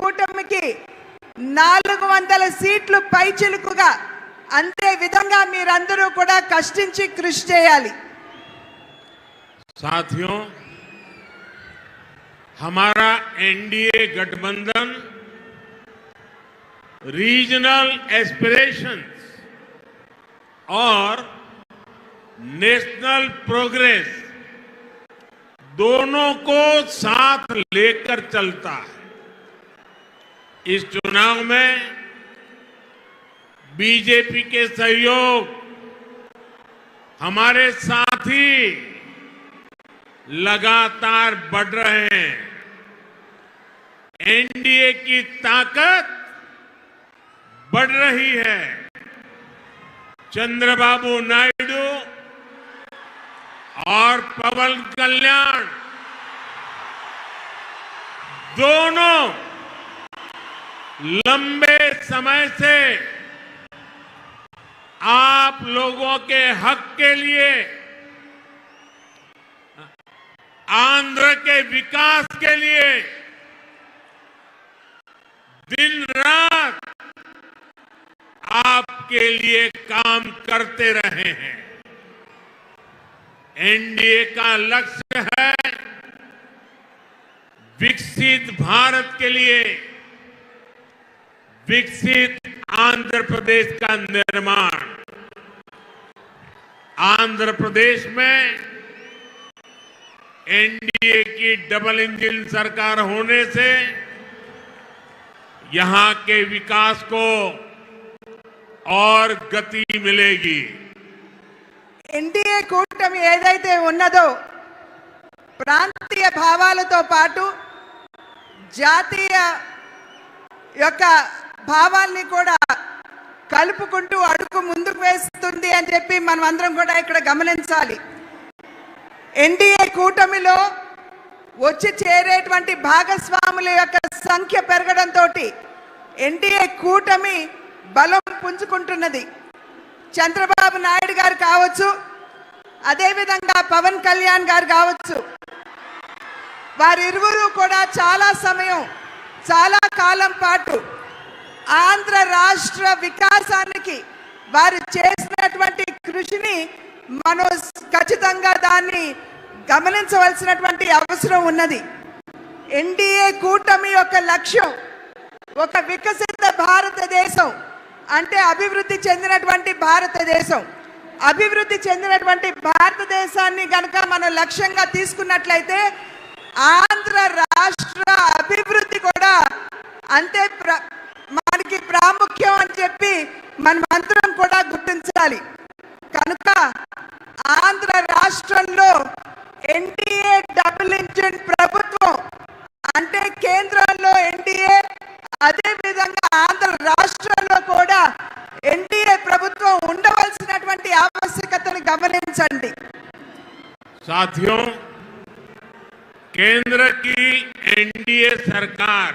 కూటమికి నాలుగు వందల సీట్లు పైచిలుకుగా అంతే విధంగా మీరందరూ కూడా కష్టించి కృషి చేయాలి साथियों हमारा एनडीए गठबंधन रीजनल एस्पिरेशंस और नेशनल प्रोग्रेस दोनों को साथ लेकर चलता है इस चुनाव में बीजेपी के सहयोग, हमारे साथी लगातार बढ़ रहे हैं। एनडीए की ताकत बढ़ रही है। चंद्रबाबू नायडू और पवन कल्याण, दोनों लंबे समय से आप लोगों के हक के लिए, आंध्र के विकास के लिए, दिन रात आपके लिए काम करते रहे हैं। एनडीए का लक्ष्य है विकसित भारत के लिए विकसित आंध्र प्रदेश का निर्माण आंध्र प्रदेश में एनडीए की डबल इंजन सरकार होने से यहां के विकास को और गति मिलेगी ఎన్డీఏ కూటమి ఏదైతే ఉన్నదో ప్రాంతీయ భావాలతో పాటు జాతీయ యొక్క భావాల్ని కూడా కలుపుకుంటూ అడుగు ముందుకు వేస్తుంది అని చెప్పి మనం అందరం కూడా ఇక్కడ గమనించాలి. ఎన్డీఏ కూటమిలో వచ్చి చేరేటువంటి భాగస్వాముల యొక్క సంఖ్య పెరగడంతో ఎన్డీఏ కూటమి బలం పుంజుకుంటున్నది. చంద్రబాబు నాయుడు గారు కావచ్చు అదేవిధంగా పవన్ కళ్యాణ్ గారు కావచ్చు. వారిరువురు కూడా చాలా సమయం చాలా కాలం పాటు రాష్ట్ర వికాసానికి వారు చేసినటువంటి కృషిని మనం ఖచ్చితంగా దాన్ని గమనించవలసినటువంటి అవసరం ఉన్నది. ఎన్డీఏ కూటమి యొక్క లక్ష్యం ఒక వికసిత భారతదేశం అంటే అభివృద్ధి చెందినటువంటి భారతదేశం. అభివృద్ధి చెందినటువంటి భారతదేశాన్ని కనుక మనం లక్ష్యంగా తీసుకున్నట్లయితే ఆంధ్ర రాష్ట్ర అభివృద్ధి కూడా అంతే ప్ర మనకి ప్రాముఖ్యం అని చెప్పి మనం అందరం కూడా గుర్తించాలి కనుక ఆంధ్ర రాష్ట్రంలో ఎన్డీఏ డబుల్ ఇంజిన్ ప్రభుత్వం అంటే కేంద్రంలో ఎన్డీఏ అదే విధంగా ఆంధ్ర రాష్ట్రంలో కూడా ఎన్డీఏ ప్రభుత్వం ఉండవలసినటువంటి ఆవశ్యకతను గమనించండి साथियों केंद्र की एनडीए सरकार